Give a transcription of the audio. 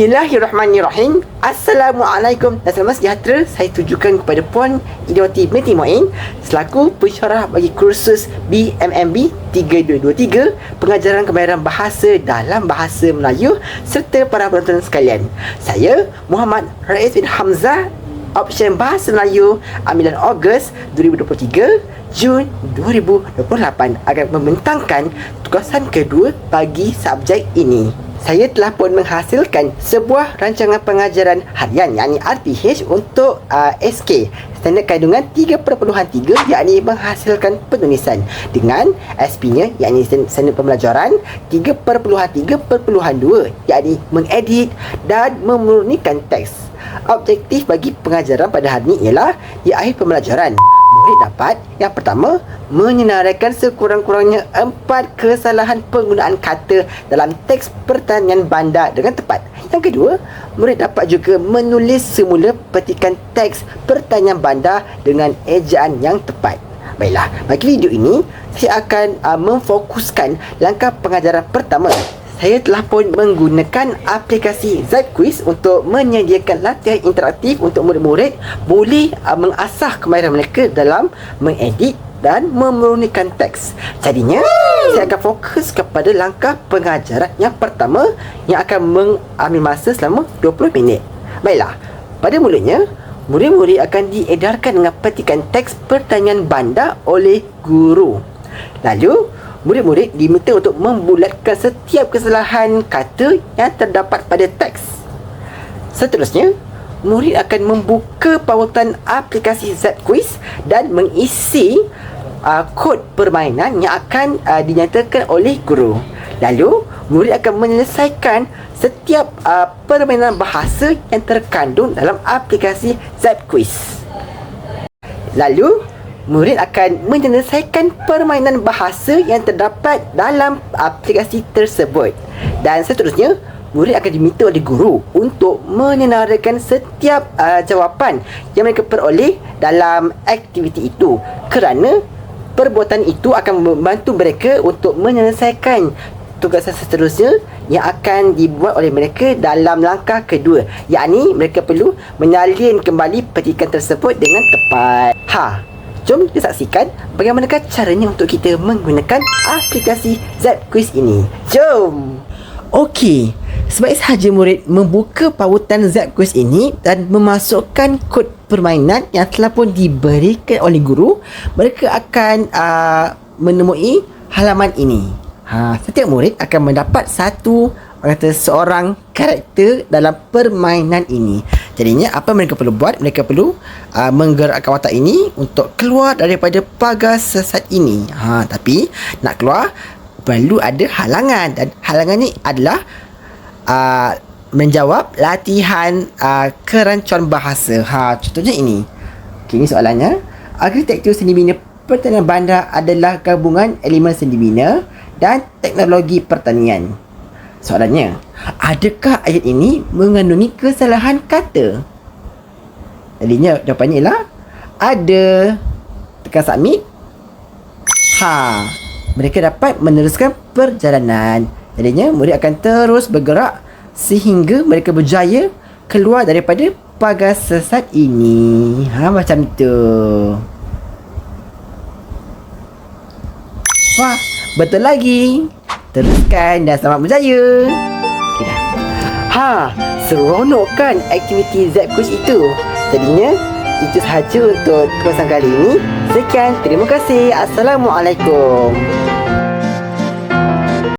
Bismillahirrahmanirrahim. Assalamualaikum. Dan selamat sejahtera. Saya tujukan kepada Puan Idiawati binti Mu'in Selaku pensyarah bagi kursus BMMB 3223 Pengajaran kemahiran bahasa dalam bahasa Melayu Serta para penonton sekalian. Saya Muhammad Rais bin Hamzah Option Bahasa Melayu Ambilan Ogos 2023 Jun 2028 Akan membentangkan tugasan kedua bagi subjek ini saya telah pun menghasilkan sebuah rancangan pengajaran harian yakni RPH untuk uh, SK standard kandungan 3.3 yakni menghasilkan penulisan. Dengan SP-nya yakni standard pembelajaran 3.3.2 yakni mengedit dan memurnikan teks. Objektif bagi pengajaran pada hari ini ialah di akhir pembelajaran murid dapat yang pertama menyenaraikan sekurang-kurangnya empat kesalahan penggunaan kata dalam teks pertanyaan bandar dengan tepat. Yang kedua, murid dapat juga menulis semula petikan teks pertanyaan bandar dengan ejaan yang tepat. Baiklah, bagi video ini saya akan uh, memfokuskan langkah pengajaran pertama saya telah pun menggunakan aplikasi ZQuiz untuk menyediakan latihan interaktif untuk murid-murid boleh uh, mengasah kemahiran mereka dalam mengedit dan memurnikan teks. Jadinya, saya akan fokus kepada langkah pengajaran yang pertama yang akan mengambil masa selama 20 minit. Baiklah, pada mulanya, murid-murid akan diedarkan dengan petikan teks pertanyaan bandar oleh guru. Lalu, murid-murid diminta untuk membulatkan setiap kesalahan kata yang terdapat pada teks. Seterusnya, murid akan membuka pautan aplikasi Z Quiz dan mengisi uh, kod permainan yang akan uh, dinyatakan oleh guru. Lalu, murid akan menyelesaikan setiap uh, permainan bahasa yang terkandung dalam aplikasi Z Quiz. Lalu, murid akan menyelesaikan permainan bahasa yang terdapat dalam aplikasi tersebut. Dan seterusnya, murid akan diminta oleh guru untuk menyenaraikan setiap uh, jawapan yang mereka peroleh dalam aktiviti itu. Kerana perbuatan itu akan membantu mereka untuk menyelesaikan tugasan seterusnya yang akan dibuat oleh mereka dalam langkah kedua yakni mereka perlu menyalin kembali petikan tersebut dengan tepat ha Jom kita saksikan bagaimanakah caranya untuk kita menggunakan aplikasi Z Quiz ini. Jom! Okey, sebaik sahaja murid membuka pautan Z Quiz ini dan memasukkan kod permainan yang telah pun diberikan oleh guru, mereka akan uh, menemui halaman ini. Ha, setiap murid akan mendapat satu kata seorang karakter dalam permainan ini. Jadinya apa mereka perlu buat? Mereka perlu uh, menggerakkan watak ini untuk keluar daripada pagar sesat ini. Ha, tapi nak keluar perlu ada halangan dan halangan ni adalah uh, menjawab latihan uh, kerancuan bahasa. Ha, contohnya ini. Okay, ini soalannya. Arkitektur seni bina pertanian bandar adalah gabungan elemen seni bina dan teknologi pertanian. Soalannya, adakah ayat ini mengandungi kesalahan kata? Jadinya jawapannya ialah ada. Tekan submit. Ha, mereka dapat meneruskan perjalanan. Jadinya murid akan terus bergerak sehingga mereka berjaya keluar daripada pagar sesat ini. Ha macam tu. Wah, betul lagi. Teruskan dan selamat berjaya. Ha, seronok kan aktiviti Z Quiz itu? Jadinya, itu sahaja untuk kesan kali ini. Sekian, terima kasih. Assalamualaikum.